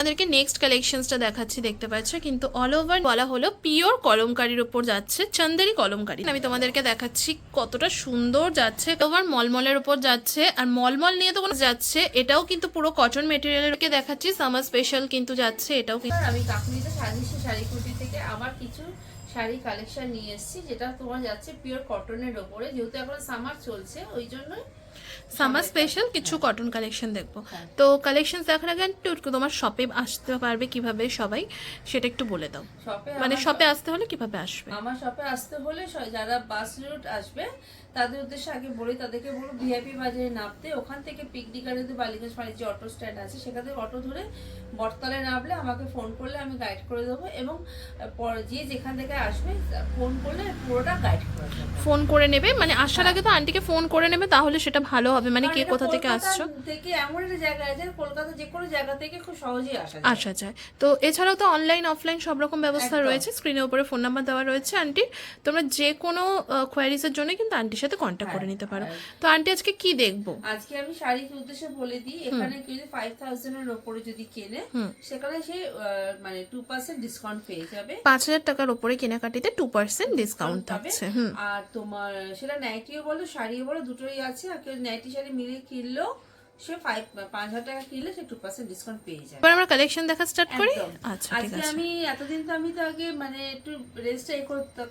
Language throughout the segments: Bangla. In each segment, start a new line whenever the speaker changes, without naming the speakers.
আমাদেরকে নেক্সট কালেকশনসটা দেখাচ্ছি, দেখতে পাচ্ছ? কিন্তু অল ওভার বলা হলো পিওর কলমকারির উপর যাচ্ছে চন্দেরি কলমকারি। আমি তোমাদেরকে দেখাচ্ছি কতটা সুন্দর যাচ্ছে ওভার মলমলের উপর যাচ্ছে, আর মলমল নিয়ে তো যাচ্ছে, এটাও কিন্তু পুরো কটন মেটেরিয়ালের দেখাচ্ছি সামার স্পেশাল কিন্তু যাচ্ছে, এটাও কিন্তু
আমি কাকুলিতে সাজিয়েছি শাড়ি কুটি থেকে আবার কিছু শাড়ি কালেকশন নিয়ে এসেছি, যেটা তোমার যাচ্ছে পিওর কটনের ওপরে যেহেতু এখন সামার চলছে, ওই জন্যই
সামার স্পেশাল কিছু কটন কালেকশন দেখব।
হ্যাঁ।
তো কালেকশন দেখার আগে একটু তোমার শপে আসতে পারবে কীভাবে সবাই সেটা একটু বলে দাও।
শপে
মানে শপে আসতে হলে কীভাবে আসবে?
আমার শপে আসতে হলে যারা বাস রুট আসবে তাদের উদ্দেশ্যে আগে বলি তাদেরকে বলব ভিআইপি বাজারে নামতে। ওখান থেকে পিকনিক গাড়িতে বালিগঞ্জ বাণিজ্য অটো স্ট্যান্ড আছে সেখান থেকে অটো ধরে বটতলায় নামলে আমাকে ফোন করলে আমি গাইড করে দেবো এবং যে যেখান থেকে আসবে ফোন করলে পুরোটা গাইড করে দেবো।
ফোন করে নেবে? মানে আসার আগে তো আন্টিকে ফোন করে নেবে তাহলে সেটা ভালো হবে মানে কে কোথা থেকে আসছো?
থেকে এমন একটা জায়গা আছে কলকাতা যে কোনো জায়গা থেকে খুব সহজেই আসা যায়।
আসা যায় তো এছাড়াও তো অনলাইন অফলাইন সব রকম ব্যবস্থা রয়েছে। স্ক্রিনের উপরে ফোন নাম্বার দেওয়া রয়েছে আন্টি তোমরা যে কোনো কোয়ারিজের জন্য কিন্তু আন্টির সাথে কন্ট্যাক্ট করে নিতে পারো।
হ্যাঁ।
তো আন্টি আজকে কি দেখব?
আজকে আমি শাড়ির উদ্দেশ্যে বলে দিই এখানে কেউ যদি ফাইভ থাউজেন্ডের ওপরে যদি কেনে সেখানে সে মানে টু পার্সেন্ট ডিসকাউন্ট পেয়ে যাবে।
পাঁচ হাজার টাকার ওপরে কেনাকাটিতে টু পার্সেন্ট ডিসকাউন্ট। থাকছে
আর তোমার সেটা নাইটিও বলো শাড়িও বলো দুটোই আছে। আর কেউ নাইটি শাড়ি মিলিয়ে কিনলেও সে ফাইভ পাঁচ হাজার টাকা কিনলে সে টু পার্সেন্ট ডিসকাউন্ট পেয়ে যাবে
এবার আমরা কালেকশন দেখা স্টার্ট করি? আচ্ছা ঠিক
আজকে
আছে।
আমি এতদিন তো আমি তো আগে মানে একটু এ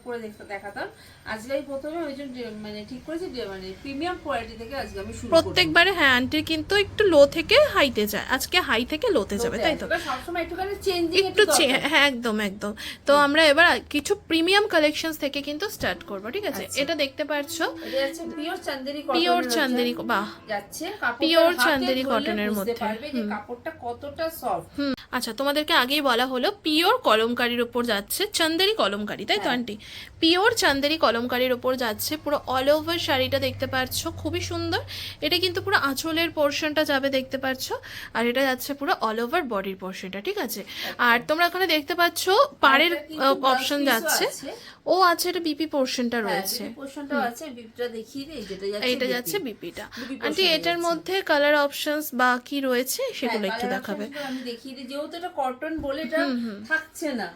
করে দেখাতাম। আজকে আমি প্রথমে ওই জন্য মানে ঠিক করেছি যে মানে প্রিমিয়াম কোয়ালিটি থেকে আজকে আমি শুরু
প্রত্যেকবারে হ্যাঁ আন্টির কিন্তু একটু লো থেকে হাইতে যায়। আজকে হাই থেকে লোতে যাবে তাই তো?
সবসময় একটুখানি চেঞ্জিং
একটু হ্যাঁ একদম একদম। তো আমরা এবার কিছু প্রিমিয়াম কালেকশনস থেকে কিন্তু স্টার্ট করব ঠিক আছে?
আচ্ছা।
এটা দেখতে পাচ্ছো
এটা পিওর চান্দেরি
পিওর চান্দেরি বাহ।
যাচ্ছে হাতে
চান্দেরি কটনের মধ্যে।
পারবে যে কাপড়টা কতটা সফট
আচ্ছা তোমাদেরকে আগেই বলা হলো পিওর কলমকারির ওপর যাচ্ছে চান্দেরি কলমকারি তাই তো
হ্যাঁ।
আন্টি? পিওর চান্দেরি কলমকারির ওপর যাচ্ছে পুরো অল ওভার শাড়িটা দেখতে পাচ্ছ খুবই সুন্দর। এটা কিন্তু পুরো আঁচলের পোর্শনটা যাবে দেখতে পাচ্ছ আর এটা যাচ্ছে পুরো অল ওভার বডির পোর্শনটা ঠিক আছে? আর তোমরা এখানে দেখতে পাচ্ছ পাড়ের
এটা
অপশন যাচ্ছে। ও আছে এটা বিপি পোর্শনটা
হ্যাঁ,
রয়েছে।
বিপি পোর্শনটা আছে বিপিটা দেখিয়ে দিই যেটা যাচ্ছে
এইটা যাচ্ছে বিপিটা আন্টি এটার মধ্যে কালার অপশনস বা কি রয়েছে সেগুলো
হ্যাঁ,
একটু দেখাবে।
আমি দেখিয়ে দিই যেহেতু এটা কটন বলে এটা থাকছে না।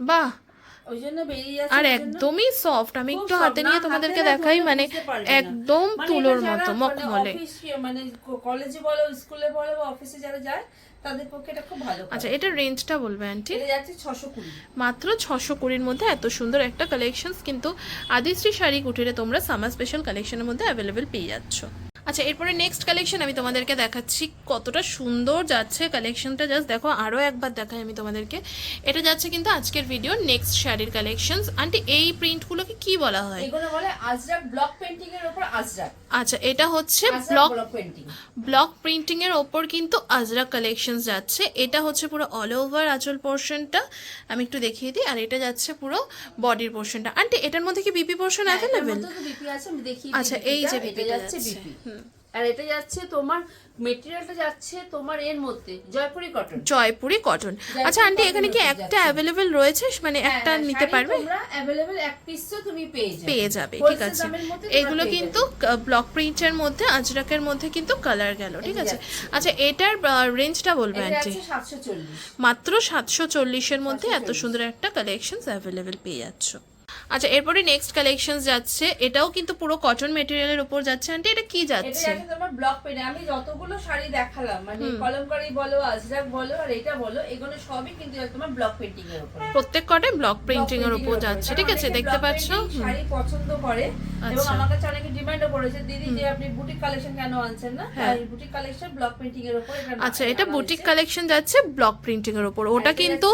বাহ।
ওই জন্য বেরিয়ে যাচ্ছে
আর একদমই সফট আমি একটু হাতে নিয়ে তোমাদেরকে দেখাই মানে। একদম
মানে
তুলোর মতো
মানে
মখমলে
মানে কলেজে বলো স্কুলে বলো বা অফিসে যারা যায় তাদের পক্ষে এটা খুব ভালো
আচ্ছা এটা রেঞ্জটা বলবে আন্টি
এটা যাচ্ছে ছশো কুড়ি।
মাত্র ছশো কুড়ির মধ্যে এত সুন্দর একটা কালেকশনস কিন্তু আদিশ্রী শাড়ি কুটিরে তোমরা সামার স্পেশাল কালেকশনের মধ্যে অ্যাভেলেবেল পেয়ে যাচ্ছ। আচ্ছা এরপরে নেক্সট কালেকশন আমি তোমাদেরকে দেখাচ্ছি। কতটা সুন্দর যাচ্ছে কালেকশনটা জাস্ট দেখো আরও একবার দেখাই আমি তোমাদেরকে। এটা যাচ্ছে কিন্তু আজকের ভিডিও নেক্সট শাড়ির কালেকশনস আন্টি এই প্রিন্টগুলোকে কি বলা হয়?
এগুলো বলে আজরাক ব্লক পেন্টিং এর উপর আজরাক।
আচ্ছা এটা হচ্ছে ব্লক
ব্লক
প্রিন্টিং এর ওপর কিন্তু আজরা কালেকশন যাচ্ছে। এটা হচ্ছে পুরো অল ওভার আঁচল পোর্শনটা আমি একটু দেখিয়ে দিই। আর এটা যাচ্ছে পুরো বডির পোর্শনটা আন্টি এটার মধ্যে কি বিপি পোর্শন অ্যাভেলেবেল
বিপি আছে আমি দেখিয়ে
আচ্ছা, এই যে
বিপিটা। এটা যাচ্ছে
যাচ্ছে।
বিপি আর এটা যাচ্ছে তোমার মেটেরিয়ালটা যাচ্ছে তোমার এর মধ্যে জয়পুরি কটন
জয়পুরি কটন আচ্ছা আন্টি এখানে কি একটা অ্যাভেলেবেল রয়েছে? মানে
হ্যাঁ,
একটা নিতে পারবে?
তোমরা অ্যাভেলেবেল এক পিসও তুমি পেয়ে যাবে।
পেয়ে যাবে ঠিক আছে। এগুলো কিন্তু ব্লক প্রিন্টের মধ্যে আজরাকের মধ্যে কিন্তু কালার গেল ঠিক আছে। আচ্ছা এটার রেঞ্জটা বলবে আন্টি? মাত্র সাতশো চল্লিশের মধ্যে এত সুন্দর একটা কালেকশন অ্যাভেলেবেল পেয়ে যাচ্ছ। আচ্ছা এরপরে নেক্সট কালেকশন যাচ্ছে। এটাও কিন্তু পুরো কটন মেটেরিয়ালের উপর যাচ্ছে। আন্টি এটা কি যাচ্ছে?
যাচ্ছে তোমার ব্লক পেন আমি যতগুলো শাড়ি দেখালাম মানে কলমকারি বলো আজরাক বলো আর এটা বলো এগুলো সবই কিন্তু তোমার ব্লক পেন্টিং এর উপর।
প্রত্যেক কটাই ব্লক প্রিন্টিং এর উপর যাচ্ছে। ঠিক আছে দেখতে পাচ্ছ?
শাড়ি পছন্দ করে এবং
আচ্ছা।
আমার কাছে অনেকে ডিমান্ডও করেছে দিদি যে আপনি বুটিক কালেকশন কেন আনছেন না?
হ্যাঁ।
তাই বুটিক কালেকশন ব্লক পেন্টিং এর উপর এটা
আচ্ছা এটা বুটিক কালেকশন যাচ্ছে ব্লক প্রিন্টিং এর উপর। ওটা কিন্তু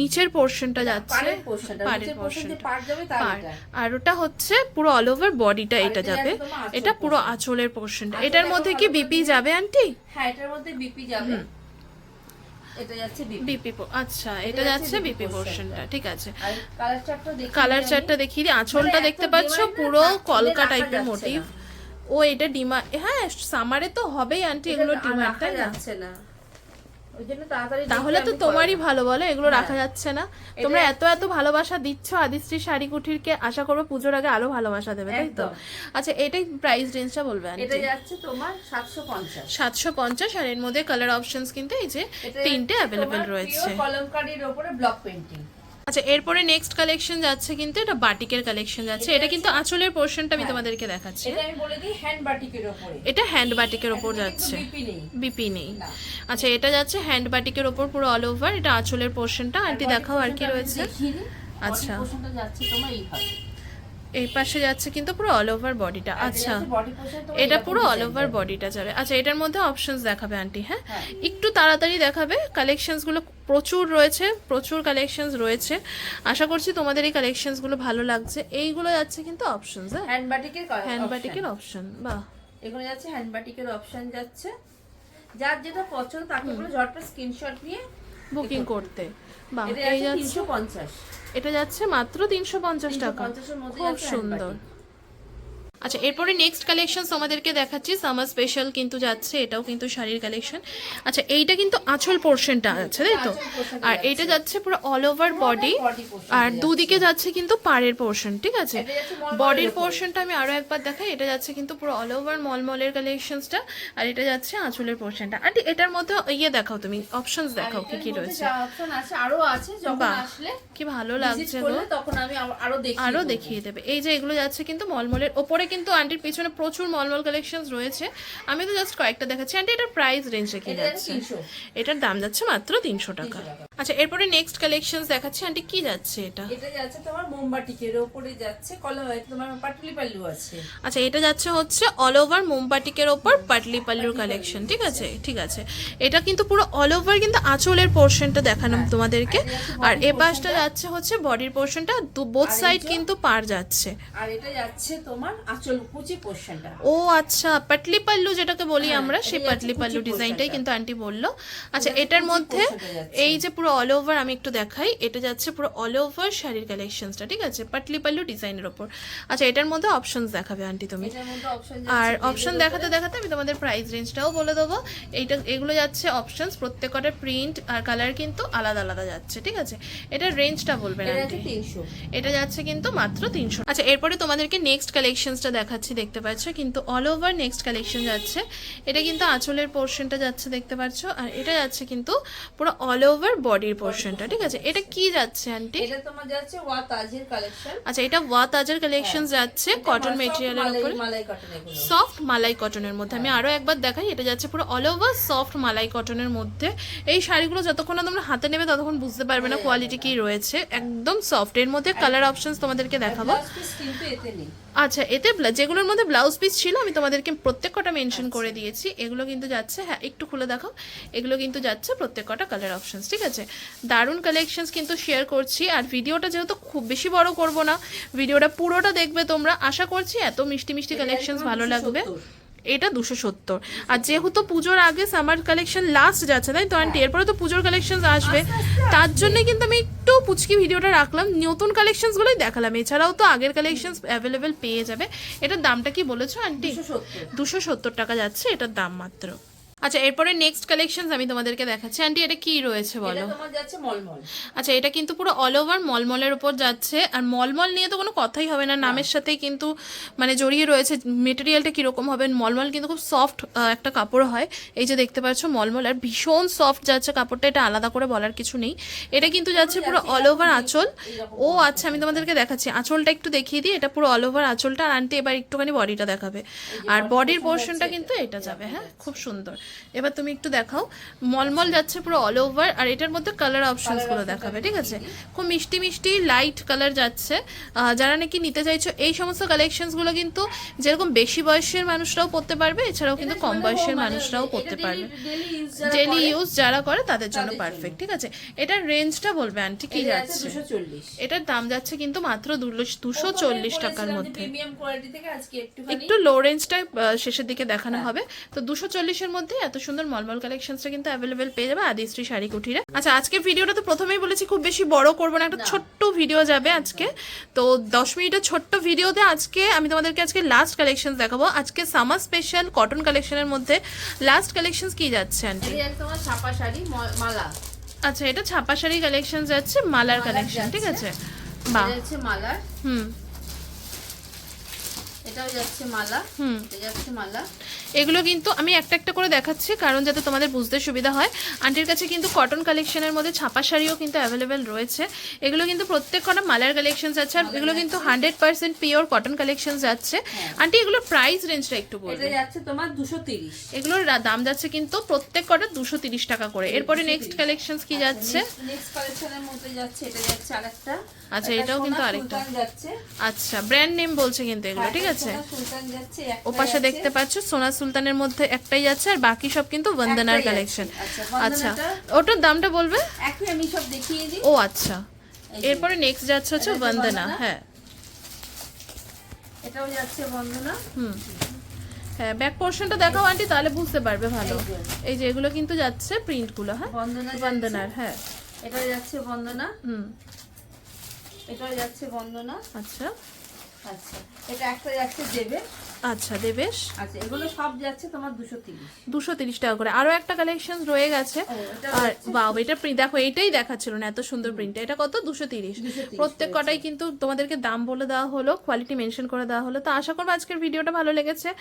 নিচের পোর্শনটা যাচ্ছে।
পাড়ের পোর্শনটা নিচের পোর্শন যে
আর ওটা হচ্ছে পুরো অল ওভার বডিটা এটা যাবে। এটা পুরো আঁচলের পোর্শনটা এটার মধ্যে কি বিপি যাবে আন্টি?
হ্যাঁ এটার মধ্যে বিপি যাবে। এটা যাচ্ছে বিপি
বিপি আচ্ছা এটা যাচ্ছে বিপি পোর্শনটা ঠিক আছে।
কালার চার্টটা
দেখিয়ে দিই আঁচলটা
মানে
দেখতে
এত
পাচ্ছ পুরো কলকা টাইপের মোটিভ ও এটা ডিমা হ্যাঁ সামারে তো হবেই আন্টি এগুলো ডিমান্ড তাই না?
যাচ্ছে না।
তাহলে তো তোমারই ভালো বলো এগুলো
হ্যাঁ।
রাখা যাচ্ছে না। তোমরা এত এত ভালোবাসা দিচ্ছ আদিশ্রী শাড়ি কুঠিরকে আশা করব পুজোর আগে আরও ভালোবাসা দেবে তাই তো? আচ্ছা এটাই প্রাইস রেঞ্জটা বলবে
এটা যাচ্ছে তোমার সাতশো পঞ্চাশ।
সাতশো পঞ্চাশ আর এর মধ্যে কালার অপশনস কিন্তু এই যে তিনটে অ্যাভেলেবেল রয়েছে।
কলমকারীর ওপরে ব্লক পেন্টিং
আচ্ছা এরপরে নেক্সট কালেকশন যাচ্ছে কিন্তু এটা বাটিকের কালেকশন যাচ্ছে। এটা কিন্তু আঁচলের পোর্শনটা আমি তোমাদেরকে দেখাচ্ছি।
এটা আমি বলে দিই হ্যান্ড বাটিকের উপরে
এটা হ্যান্ড বাটিকের
উপর
যাচ্ছে।
বিপি নেই।
আচ্ছা এটা যাচ্ছে হ্যান্ড বাটিকের উপর পুরো অল ওভার এটা আঁচলের পোর্শনটা আন্টি দেখাও আর কি রয়েছে। আচ্ছা।
আচ্ছা যাচ্ছে তোমার এইভাবে
এই পাশে যাচ্ছে কিন্তু পুরো অল ওভার বডিটা আচ্ছা এটা পুরো অল ওভার বডিটা যাবে আচ্ছা এটার মধ্যে অপশনস দেখাবে আন্টি হ্যাঁ?
হ্যাঁ।
একটু তাড়াতাড়ি দেখাবে কালেকশনসগুলো প্রচুর রয়েছে প্রচুর কালেকশনস রয়েছে। আশা করছি তোমাদের এই কালেকশনসগুলো ভালো লাগছে। এইগুলো যাচ্ছে কিন্তু অপশনস হ্যাঁ?
হ্যান্ড বাটিকের
হ্যান্ড বাটিকের অপশন বাহ।
এগুলো যাচ্ছে হ্যান্ড বাটিকের অপশন যাচ্ছে। যার যেটা পছন্দ তাকে বলে ঝটপট স্ক্রিনশট নিয়ে
বুকিং করতে।
বা
এই
যাচ্ছে
এটা যাচ্ছে মাত্র তিনশো পঞ্চাশ টাকা।
350 এর মধ্যে
খুব সুন্দর। আচ্ছা এরপরে নেক্সট কালেকশন আমাদেরকে দেখাচ্ছি। সামার স্পেশাল কিন্তু যাচ্ছে এটাও কিন্তু শাড়ির কালেকশন আচ্ছা এইটা কিন্তু আঁচল পোর্শনটা আছে তাই তো? আর এটা যাচ্ছে পুরো অল ওভার বডি আর দুদিকে যাচ্ছে কিন্তু পাড়ের পোর্শন ঠিক আছে? বডির পোর্শনটা আমি আরও একবার দেখাই। এটা যাচ্ছে কিন্তু পুরো অল ওভার মলমলের কালেকশনসটা আর এটা যাচ্ছে আঁচলের পোর্শনটা আর এটার মধ্যে ইয়ে দেখাও তুমি অপশনস দেখাও কি কি রয়েছে।
option আছে আরও আছে যখন আসলে
কি ভালো লাগছে
তখন আমি
আরও দেখিয়ে দেবে। এই যে এগুলো যাচ্ছে কিন্তু মলমলের ওপরে কিন্তু আন্টির পিছনে প্রচুর মলমল কালেকশন রয়েছে। আমি তো জাস্ট কয়েকটা দেখাচ্ছি। আন্টি এটার প্রাইস রেঞ্জে কি যাচ্ছে? এটার দাম যাচ্ছে মাত্র তিনশো টাকা। আচ্ছা এরপরে নেক্সট কালেকশন দেখাচ্ছি। আন্টি কি যাচ্ছে এটা?
এটা যাচ্ছে তোমার মোমবাটিকের ওপরে যাচ্ছে কলম তোমার পাটুলি পাল্লু আছে।
আচ্ছা এটা যাচ্ছে হচ্ছে অল ওভার মোমবাটিকের ওপর পাটলি পাল্লুর কালেকশন ঠিক আছে? ঠিক আছে। এটা কিন্তু পুরো অল ওভার কিন্তু আঁচলের পোর্শনটা দেখানো তোমাদেরকে। আর এ পাশটা যাচ্ছে হচ্ছে বডির পোর্শনটা বোথ সাইড কিন্তু পার যাচ্ছে।
আর এটা যাচ্ছে তোমার আঁচল কুচি পোর্শনটা।
ও আচ্ছা পাটলি পাল্লু যেটাকে বলি
হ্যাঁ,
আমরা সেই পাটলি পাল্লু ডিজাইনটাই কিন্তু আন্টি বলল। আচ্ছা এটার মধ্যে এই যে পুরো অল ওভার আমি একটু দেখাই এটা যাচ্ছে পুরো অল ওভার শাড়ির কালেকশনসটা ঠিক আছে? পাটলি পাল্লু ডিজাইনের ওপর। আচ্ছা এটার মধ্যে অপশনস দেখাবে আন্টি তুমি। আর অপশন দেখাতে দেখাতে আমি তোমাদের প্রাইস রেঞ্জটাও বলে দেবো। এইটা এগুলো যাচ্ছে অপশনস প্রত্যেকটা প্রিন্ট আর কালার কিন্তু আলাদা আলাদা যাচ্ছে ঠিক আছে? এটার রেঞ্জটা বলবেন আন্টি এটা যাচ্ছে কিন্তু মাত্র তিনশো। আচ্ছা এরপরে তোমাদেরকে নেক্সট কালেকশনসটা দেখাচ্ছি দেখতে পাচ্ছ। কিন্তু অল ওভার নেক্সট কালেকশন যাচ্ছে। এটা কিন্তু আঁচলের পোর্শনটা যাচ্ছে দেখতে পাচ্ছ। আর এটা যাচ্ছে কিন্তু পুরো অল ওভার বডির পোর্শনটা ঠিক আছে? এটা কি যাচ্ছে আন্টি
এটা তোমার যাচ্ছে ওয়া তাজের কালেকশন
আচ্ছা এটা ওয়া তাজের কালেকশন যাচ্ছে কটন মেটেরিয়ালের উপরে। সফট মালাই কটনের মধ্যে। আমি আরও একবার দেখাই এটা যাচ্ছে পুরো অল ওভার সফট মালাই কটনের মধ্যে। এই শাড়িগুলো যতক্ষণ না তোমরা হাতে নেবে ততক্ষণ বুঝতে পারবে না কোয়ালিটি কি রয়েছে। একদম সফট এর মধ্যে কালার অপশনস তোমাদেরকে দেখাবো। আচ্ছা এতে যেগুলোর মধ্যে ব্লাউজ পিস ছিল আমি তোমাদেরকে প্রত্যেক কটা মেনশন করে দিয়েছি। এগুলো কিন্তু যাচ্ছে হ্যাঁ একটু খুলে দেখো। এগুলো কিন্তু যাচ্ছে প্রত্যেক কটা কালার অপশানস ঠিক আছে? দারুণ কালেকশনস কিন্তু শেয়ার করছি। আর ভিডিওটা যেহেতু খুব বেশি বড় করব না ভিডিওটা পুরোটা দেখবে তোমরা। আশা করছি এত মিষ্টি মিষ্টি কালেকশনস ভালো লাগবে। এটা দুশো সত্তর। আর যেহেতু পুজোর আগে সামার কালেকশন লাস্ট যাচ্ছে তাই তো আন্টি এরপরে তো পুজোর কালেকশন আসবে। তার জন্য কিন্তু আমি একটু পুচকি ভিডিওটা রাখলাম। নতুন কালেকশন গুলোই দেখালাম। এছাড়াও তো আগের কালেকশন অ্যাভেলেবেল পেয়ে যাবে। এটার দামটা কি বলেছ আন্টি
দুশো
দুশো সত্তর টাকা যাচ্ছে এটার দাম মাত্র। আচ্ছা এরপরে নেক্সট কালেকশন আমি তোমাদেরকে দেখাচ্ছি। আন্টি এটা কি রয়েছে বলো? আচ্ছা এটা কিন্তু পুরো অল ওভার মলমলের উপর যাচ্ছে। আর মলমল নিয়ে তো কোনো কথাই হবে না। নামের সাথেই কিন্তু মানে জড়িয়ে রয়েছে। মেটেরিয়ালটা কীরকম হবে? মলমল কিন্তু খুব সফট একটা কাপড় হয়। এই যে দেখতে পাচ্ছ মলমল। আর ভীষণ সফট যাচ্ছে কাপড়টা। এটা আলাদা করে বলার কিছু নেই। এটা কিন্তু যাচ্ছে পুরো অল ওভার আঁচল। ও আচ্ছা আমি তোমাদেরকে দেখাচ্ছি। আঁচলটা একটু দেখিয়ে দিই। এটা পুরো অল ওভার আঁচলটা। আর আনতে এবার একটুখানি বডিটা দেখাবে। আর বডির পোর্শনটা কিন্তু এটা যাবে হ্যাঁ? খুব সুন্দর। এবার তুমি একটু দেখাও। মলমল যাচ্ছে পুরো অল ওভার আর এটার মধ্যে কালার অপশনসগুলো দেখাবে ঠিক আছে? খুব মিষ্টি মিষ্টি লাইট কালার যাচ্ছে। যারা নাকি নিতে চাইছো এই সমস্ত কালেকশনসগুলো কিন্তু যেরকম বেশি বয়সের মানুষরাও পড়তে পারবে এছাড়াও কিন্তু কম বয়সের মানুষরাও পড়তে পারবে। ডেলি ইউজ যারা করে তাদের জন্য পারফেক্ট ঠিক আছে? এটার রেঞ্জটা বলবে আন্টি কি যাচ্ছে এটার দাম যাচ্ছে কিন্তু মাত্র দুশো চল্লিশ টাকার মধ্যে। একটু লো রেঞ্জটা শেষের দিকে দেখানো হবে। তো দুশো চল্লিশের মধ্যে এত সুন্দর মলমল কালেকশনসটা কিন্তু অ্যাভেলেবেল পেয়ে যাবে আদিশ্রী শাড়ি কুঠিরে আচ্ছা আজকে ভিডিওটা তো প্রথমেই বলেছি খুব বেশি বড় করব না একটা ছোট্ট ভিডিও যাবে আজকে। তো দশ মিনিটের ছোট্ট ভিডিওতে আজকে আমি তোমাদেরকে আজকে লাস্ট কালেকশন দেখাবো। আজকে সামার স্পেশাল কটন কালেকশনের মধ্যে লাস্ট কালেকশন কি যাচ্ছে আন্টি
ছাপা শাড়ি মালা।
আচ্ছা এটা ছাপা শাড়ি কালেকশন যাচ্ছে মালার কালেকশন ঠিক আছে?
এটা হচ্ছে মালার।
হুম।
এটাও যাচ্ছে মালা।
হুম।
এটা যাচ্ছে মালা।
এগুলো কিন্তু আমি একটা একটা করে দেখাচ্ছি কারণ যাতে তোমাদের বুঝতে সুবিধা হয়। আন্টির কাছে কিন্তু কটন কালেকশনের মধ্যে ছাপা শাড়িও কিন্তু অ্যাভেলেবেল রয়েছে। এগুলো কিন্তু প্রত্যেক কটা মালার কালেকশন আছে আর এগুলো কিন্তু hundred percent pure cotton collection যাচ্ছে। আন্টি এগুলোর প্রাইস রেঞ্জটা একটু বলবে।
যাচ্ছে তোমার দুশো তিরিশ।
এগুলোর দাম যাচ্ছে কিন্তু প্রত্যেক কটা দুশো তিরিশ টাকা করে। এরপরে নেক্সট কালেকশন কি যাচ্ছে?
নেক্সট কালেকশনের মধ্যে যাচ্ছে এটা যাচ্ছে আরেকটা।
আচ্ছা, এটাও কিন্তু আরেকটা। আচ্ছা ব্র্যান্ড নেম বলছে কিন্তু এগুলো ঠিক
হ্যাঁ,
আছে?
যাচ্ছে একটা
ওপাশে দেখতে পাচ্ছ সোনা সুলতানের মধ্যে একটাই যাচ্ছে আর বাকি সব কিন্তু বন্দনার কালেকশন
আচ্ছা,
আচ্ছা ওটার দামটা বলবে?
একই আমি সব দেখিয়ে দিই।
ও আচ্ছা। এরপরে নেক্সট যাচ্ছে হচ্ছে বন্দনা। হ্যাঁ।
এটাও যাচ্ছে বন্দনা
হুম। হ্যাঁ ব্যাক পোর্শনটা দেখাও আন্টি তাহলে বুঝতে পারবে ভালো।
এই যে।
এগুলো কিন্তু যাচ্ছে প্রিন্টগুলো হ্যাঁ?
বন্দনা
বন্দনার হ্যাঁ।
এটাও যাচ্ছে বন্দনা
হুম।
এটাও যাচ্ছে বন্দনা
আচ্ছা।
আচ্ছা এটা একটা যাচ্ছে দেবে।
আচ্ছা দেবেশ
আচ্ছা এগুলো সব যাচ্ছে তোমার দুশো তিরিশ।
দুশো তিরিশ টাকা করে। আরও একটা কালেকশন রয়ে গেছে। আর
হচ্ছে-
এটা প্রিন্ট দেখো এটাই দেখাচ্ছিল না এত সুন্দর প্রিন্ট এটা কত? দুশো তিরিশ।
230
প্রত্যেক কটাই কিন্তু তোমাদেরকে দাম বলে দেওয়া হলো কোয়ালিটি মেনশন করে দেওয়া হলো। তো আশা করব আজকের ভিডিওটা ভালো লেগেছে।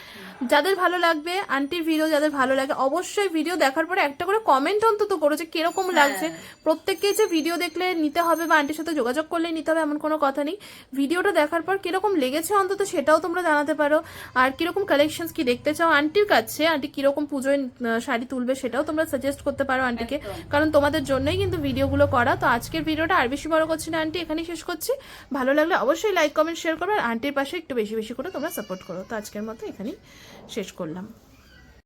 যাদের ভালো লাগবে আন্টির ভিডিও যাদের ভালো লাগে অবশ্যই ভিডিও দেখার পরে একটা করে কমেন্ট অন্তত করো যে কীরকম লাগছে। প্রত্যেককে যে ভিডিও দেখলে নিতে হবে বা আন্টির সাথে যোগাযোগ করলে নিতে হবে এমন কোনো কথা নেই। ভিডিওটা দেখার পর কীরকম লেগেছে অন্তত সেটাও তোমরা জানাতে পারো। আর কীরকম কালেকশন কি দেখতে চাও? আন্টির কাছে আন্টি কীরকম পুজোয় শাড়ি তুলবে সেটাও তোমরা সাজেস্ট করতে পারো আন্টিকে। কারণ তোমাদের জন্যই কিন্তু ভিডিওগুলো করা। তো আজকের ভিডিওটা আর বেশি বড় করছি না আন্টি। এখানেই শেষ করছি। ভালো লাগলে অবশ্যই লাইক কমেন্ট শেয়ার করবে আর আন্টির পাশে একটু বেশি বেশি করে তোমরা সাপোর্ট করো। তো আজকের মতো এখানেই শেষ করলাম।